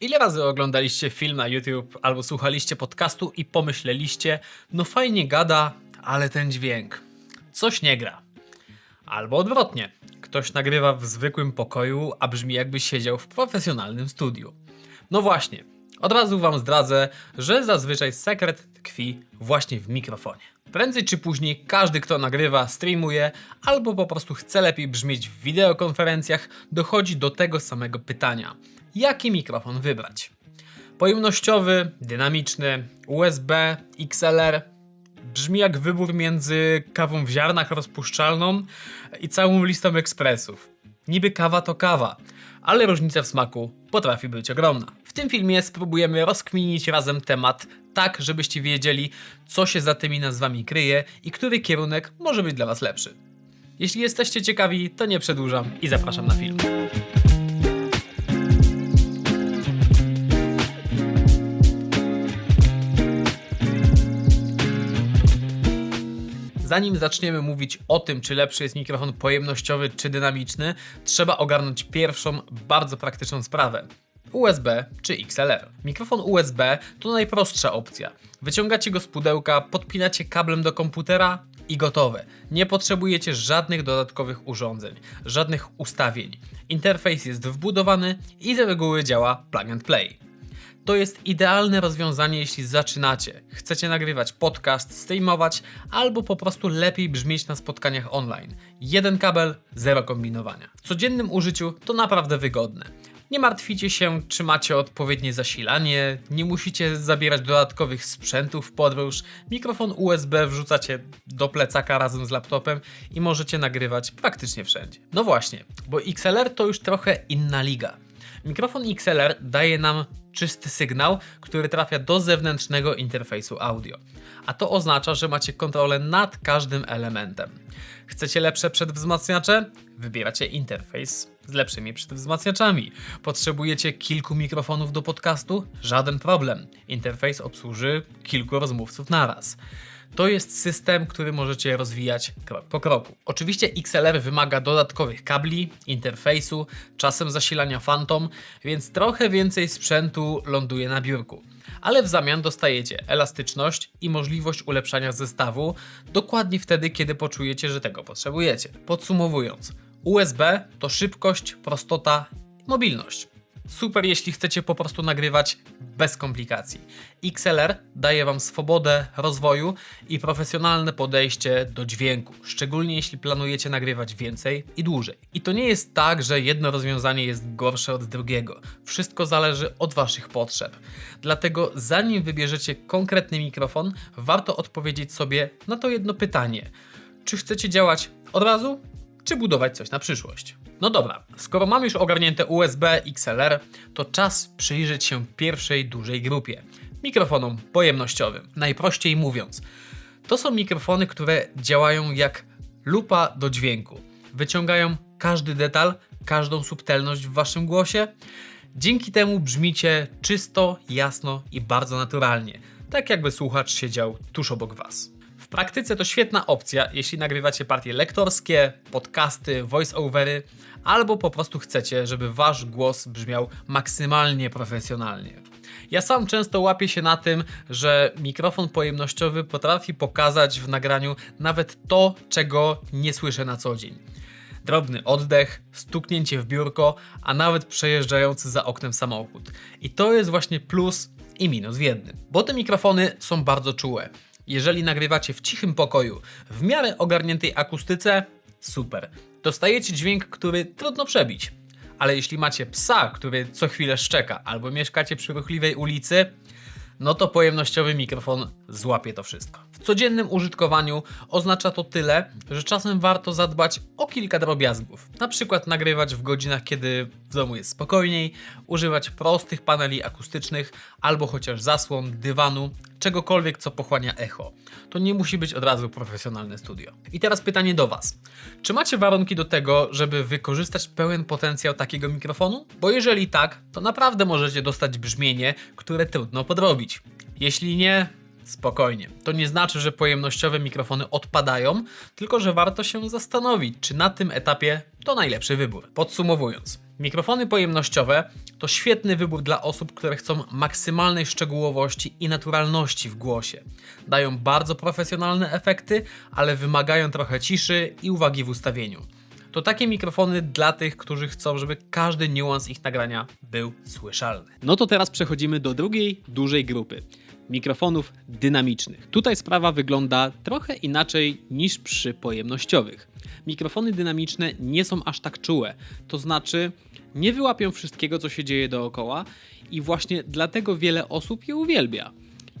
Ile razy oglądaliście film na YouTube albo słuchaliście podcastu i pomyśleliście, no fajnie gada, ale ten dźwięk, coś nie gra. Albo odwrotnie, ktoś nagrywa w zwykłym pokoju, a brzmi jakby siedział w profesjonalnym studiu. No właśnie, od razu wam zdradzę, że zazwyczaj sekret tkwi właśnie w mikrofonie. Prędzej czy później każdy, kto nagrywa, streamuje albo po prostu chce lepiej brzmieć w wideokonferencjach, dochodzi do tego samego pytania: jaki mikrofon wybrać? Pojemnościowy, dynamiczny, USB, XLR. Brzmi jak wybór między kawą w ziarnach rozpuszczalną i całą listą ekspresów. Niby kawa to kawa, ale różnica w smaku potrafi być ogromna. W tym filmie spróbujemy rozkminić razem temat tak, żebyście wiedzieli, co się za tymi nazwami kryje i który kierunek może być dla Was lepszy. Jeśli jesteście ciekawi, to nie przedłużam i zapraszam na film. Zanim zaczniemy mówić o tym, czy lepszy jest mikrofon pojemnościowy czy dynamiczny, trzeba ogarnąć pierwszą, bardzo praktyczną sprawę. USB czy XLR. Mikrofon USB to najprostsza opcja. Wyciągacie go z pudełka, podpinacie kablem do komputera i gotowe. Nie potrzebujecie żadnych dodatkowych urządzeń, żadnych ustawień. Interfejs jest wbudowany i z reguły działa plug and play. To jest idealne rozwiązanie, jeśli zaczynacie. Chcecie nagrywać podcast, streamować albo po prostu lepiej brzmieć na spotkaniach online. Jeden kabel, zero kombinowania. W codziennym użyciu to naprawdę wygodne. Nie martwicie się, czy macie odpowiednie zasilanie, nie musicie zabierać dodatkowych sprzętów w podróż. Mikrofon USB wrzucacie do plecaka razem z laptopem i możecie nagrywać praktycznie wszędzie. No właśnie, bo XLR to już trochę inna liga. Mikrofon XLR daje nam czysty sygnał, który trafia do zewnętrznego interfejsu audio. A to oznacza, że macie kontrolę nad każdym elementem. Chcecie lepsze przedwzmacniacze? Wybieracie interfejs z lepszymi przedwzmacniaczami. Potrzebujecie kilku mikrofonów do podcastu? Żaden problem. Interfejs obsłuży kilku rozmówców naraz. To jest system, który możecie rozwijać krok po kroku. Oczywiście XLR wymaga dodatkowych kabli, interfejsu, czasem zasilania Phantom, więc trochę więcej sprzętu ląduje na biurku. Ale w zamian dostajecie elastyczność i możliwość ulepszania zestawu dokładnie wtedy, kiedy poczujecie, że tego potrzebujecie. Podsumowując, USB to szybkość, prostota mobilność. Super, jeśli chcecie po prostu nagrywać bez komplikacji. XLR daje Wam swobodę rozwoju i profesjonalne podejście do dźwięku, szczególnie jeśli planujecie nagrywać więcej i dłużej. I to nie jest tak, że jedno rozwiązanie jest gorsze od drugiego. Wszystko zależy od Waszych potrzeb. Dlatego, zanim wybierzecie konkretny mikrofon, warto odpowiedzieć sobie na to jedno pytanie: czy chcecie działać od razu, czy budować coś na przyszłość. No dobra, skoro mam już ogarnięte USB XLR, to czas przyjrzeć się pierwszej dużej grupie mikrofonom pojemnościowym. Najprościej mówiąc, to są mikrofony, które działają jak lupa do dźwięku. Wyciągają każdy detal, każdą subtelność w waszym głosie. Dzięki temu brzmicie czysto, jasno i bardzo naturalnie, tak jakby słuchacz siedział tuż obok was. Praktyce to świetna opcja, jeśli nagrywacie partie lektorskie, podcasty, voice-overy, albo po prostu chcecie, żeby wasz głos brzmiał maksymalnie profesjonalnie. Ja sam często łapię się na tym, że mikrofon pojemnościowy potrafi pokazać w nagraniu nawet to, czego nie słyszę na co dzień. Drobny oddech, stuknięcie w biurko, a nawet przejeżdżający za oknem samochód. I to jest właśnie plus i minus w jednym. Bo te mikrofony są bardzo czułe. Jeżeli nagrywacie w cichym pokoju, w miarę ogarniętej akustyce, super. Dostajecie dźwięk, który trudno przebić. Ale jeśli macie psa, który co chwilę szczeka, albo mieszkacie przy ruchliwej ulicy, no to pojemnościowy mikrofon złapie to wszystko. W codziennym użytkowaniu oznacza to tyle, że czasem warto zadbać o kilka drobiazgów. Na przykład nagrywać w godzinach, kiedy w domu jest spokojniej, używać prostych paneli akustycznych albo chociaż zasłon, dywanu, czegokolwiek co pochłania echo. To nie musi być od razu profesjonalne studio. I teraz pytanie do Was. Czy macie warunki do tego, żeby wykorzystać pełen potencjał takiego mikrofonu? Bo jeżeli tak, to naprawdę możecie dostać brzmienie, które trudno podrobić. Jeśli nie, spokojnie. To nie znaczy, że pojemnościowe mikrofony odpadają, tylko że warto się zastanowić, czy na tym etapie to najlepszy wybór. Podsumowując, Mikrofony pojemnościowe to świetny wybór dla osób, które chcą maksymalnej szczegółowości i naturalności w głosie. Dają bardzo profesjonalne efekty, ale wymagają trochę ciszy i uwagi w ustawieniu. To takie mikrofony dla tych, którzy chcą, żeby każdy niuans ich nagrania był słyszalny. No to teraz przechodzimy do drugiej dużej grupy mikrofonów dynamicznych. Tutaj sprawa wygląda trochę inaczej niż przy pojemnościowych. Mikrofony dynamiczne nie są aż tak czułe, to znaczy nie wyłapią wszystkiego, co się dzieje dookoła i właśnie dlatego wiele osób je uwielbia.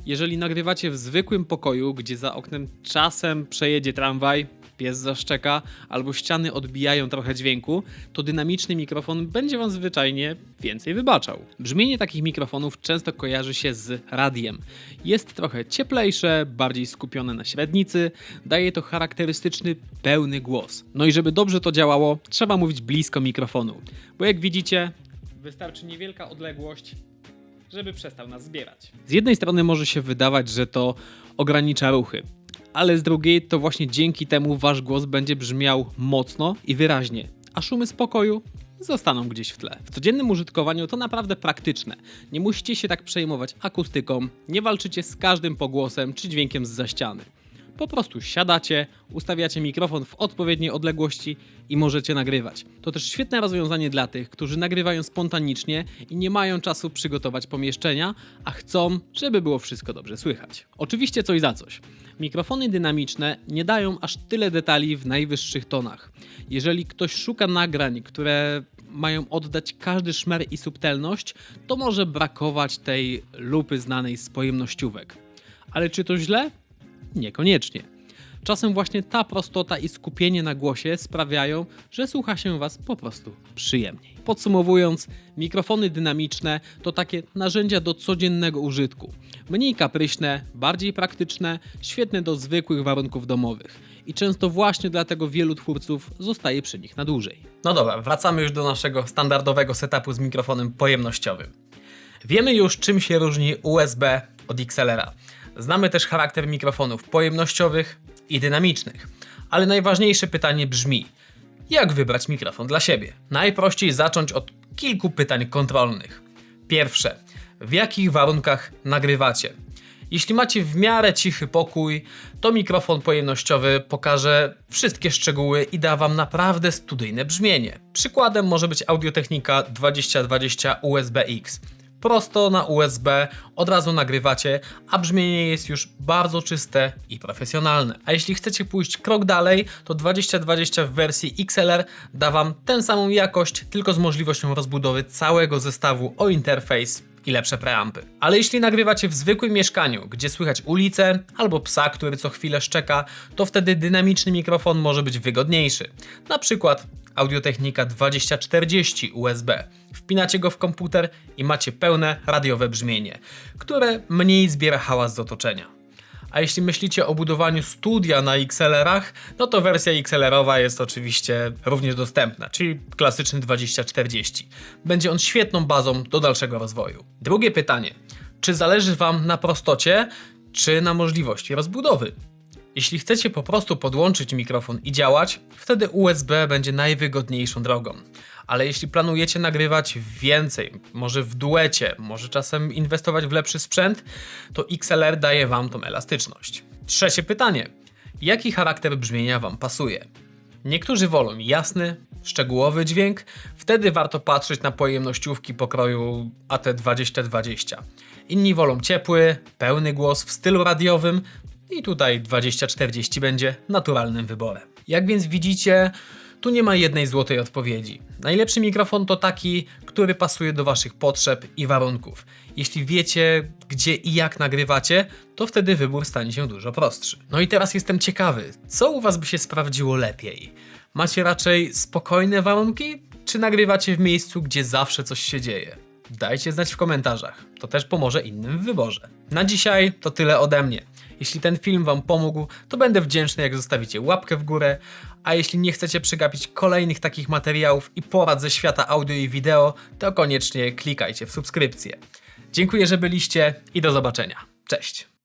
Jeżeli nagrywacie w zwykłym pokoju, gdzie za oknem czasem przejedzie tramwaj, pies zaszczeka albo ściany odbijają trochę dźwięku, to dynamiczny mikrofon będzie Wam zwyczajnie więcej wybaczał. Brzmienie takich mikrofonów często kojarzy się z radiem. Jest trochę cieplejsze, bardziej skupione na średnicy, daje to charakterystyczny, pełny głos. No i żeby dobrze to działało, trzeba mówić blisko mikrofonu, bo jak widzicie, wystarczy niewielka odległość, żeby przestał nas zbierać. Z jednej strony może się wydawać, że to ogranicza ruchy, ale z drugiej to właśnie dzięki temu wasz głos będzie brzmiał mocno i wyraźnie, a szumy spokoju zostaną gdzieś w tle. W codziennym użytkowaniu to naprawdę praktyczne. Nie musicie się tak przejmować akustyką, nie walczycie z każdym pogłosem czy dźwiękiem z ściany. Po prostu siadacie, ustawiacie mikrofon w odpowiedniej odległości i możecie nagrywać. To też świetne rozwiązanie dla tych, którzy nagrywają spontanicznie i nie mają czasu przygotować pomieszczenia, a chcą, żeby było wszystko dobrze słychać. Oczywiście coś za coś. Mikrofony dynamiczne nie dają aż tyle detali w najwyższych tonach. Jeżeli ktoś szuka nagrań, które mają oddać każdy szmer i subtelność, to może brakować tej lupy znanej z pojemnościówek. Ale czy to źle? Niekoniecznie. Czasem właśnie ta prostota i skupienie na głosie sprawiają, że słucha się Was po prostu przyjemniej. Podsumowując, mikrofony dynamiczne to takie narzędzia do codziennego użytku. Mniej kapryśne, bardziej praktyczne, świetne do zwykłych warunków domowych. I często właśnie dlatego wielu twórców zostaje przy nich na dłużej. No dobra, wracamy już do naszego standardowego setupu z mikrofonem pojemnościowym. Wiemy już, czym się różni USB od XLR-a. Znamy też charakter mikrofonów pojemnościowych i dynamicznych. Ale najważniejsze pytanie brzmi: jak wybrać mikrofon dla siebie? Najprościej zacząć od kilku pytań kontrolnych. Pierwsze: w jakich warunkach nagrywacie? Jeśli macie w miarę cichy pokój, to mikrofon pojemnościowy pokaże wszystkie szczegóły i da Wam naprawdę studyjne brzmienie. Przykładem może być Audiotechnika 2020 USB-X prosto na USB, od razu nagrywacie, a brzmienie jest już bardzo czyste i profesjonalne. A jeśli chcecie pójść krok dalej, to 2020 w wersji XLR da Wam tę samą jakość, tylko z możliwością rozbudowy całego zestawu o interfejs i lepsze preampy. Ale jeśli nagrywacie w zwykłym mieszkaniu, gdzie słychać ulicę albo psa, który co chwilę szczeka, to wtedy dynamiczny mikrofon może być wygodniejszy. Na przykład Audiotechnika 2040 USB. Wpinacie go w komputer i macie pełne radiowe brzmienie, które mniej zbiera hałas z otoczenia. A jeśli myślicie o budowaniu studia na XLR-ach, no to wersja XLR-owa jest oczywiście również dostępna, czyli klasyczny 2040. Będzie on świetną bazą do dalszego rozwoju. Drugie pytanie. Czy zależy Wam na prostocie, czy na możliwości rozbudowy? Jeśli chcecie po prostu podłączyć mikrofon i działać, wtedy USB będzie najwygodniejszą drogą. Ale jeśli planujecie nagrywać więcej, może w duecie, może czasem inwestować w lepszy sprzęt, to XLR daje Wam tą elastyczność. Trzecie pytanie. Jaki charakter brzmienia Wam pasuje? Niektórzy wolą jasny, szczegółowy dźwięk, wtedy warto patrzeć na pojemnościówki pokroju AT2020. Inni wolą ciepły, pełny głos w stylu radiowym, i tutaj 2040 będzie naturalnym wyborem. Jak więc widzicie, tu nie ma jednej złotej odpowiedzi. Najlepszy mikrofon to taki, który pasuje do Waszych potrzeb i warunków. Jeśli wiecie, gdzie i jak nagrywacie, to wtedy wybór stanie się dużo prostszy. No i teraz jestem ciekawy, co u Was by się sprawdziło lepiej? Macie raczej spokojne warunki, czy nagrywacie w miejscu, gdzie zawsze coś się dzieje? Dajcie znać w komentarzach, to też pomoże innym w wyborze. Na dzisiaj to tyle ode mnie. Jeśli ten film Wam pomógł, to będę wdzięczny, jak zostawicie łapkę w górę. A jeśli nie chcecie przegapić kolejnych takich materiałów i porad ze świata audio i wideo, to koniecznie klikajcie w subskrypcję. Dziękuję, że byliście i do zobaczenia. Cześć!